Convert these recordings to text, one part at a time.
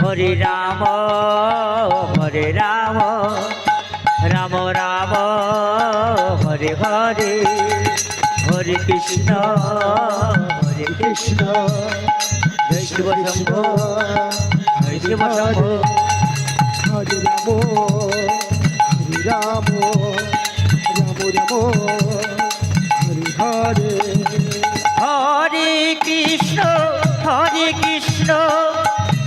হরে রাম হরে রাম রাম রাম হরে হরে হরে কৃষ্ণ হরে কৃষ্ণ। বৈষ্ণব শম্ভো বৈষ্ণব শম্ভো। হরে রাম হরে রাম রাম রাম হরে হরে। হরে কৃষ্ণ হরে কৃষ্ণ।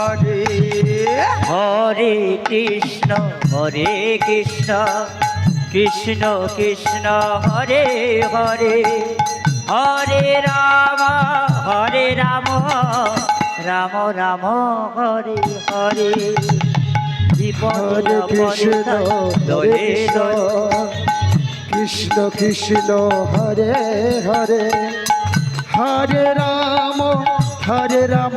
হরে। হরে কৃষ্ণ হরে কৃষ্ণ কৃষ্ণ কৃষ্ণ হরে হরে। হরে রাম হরে রাম রাম রাম হরে হরে। হরে কৃষ্ণ দলে। কৃষ্ণ কৃষ্ণ হরে হরে। হরে রাম হরে Ram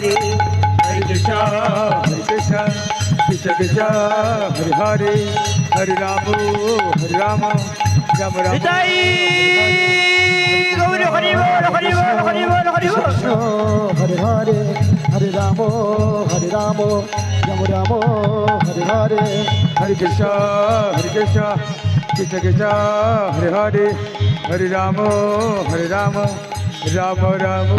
Hare Hare Krishna Hare Krishna Krishna Krishna Hare Hare Hare Rama Hare Rama Ram Ram Nitai Gauri Hari Bol Hari Bol Hari Bol Hari Bol Hare Hare Hare Rama Hare Rama Ram Ram Hare Hare Hare Krishna Hare Krishna Krishna Krishna Hare Hare Hare Rama Hare Rama Rama Rama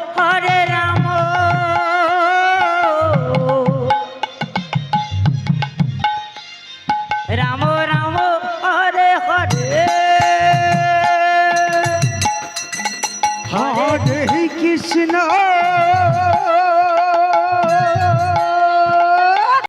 হরে রাম রাম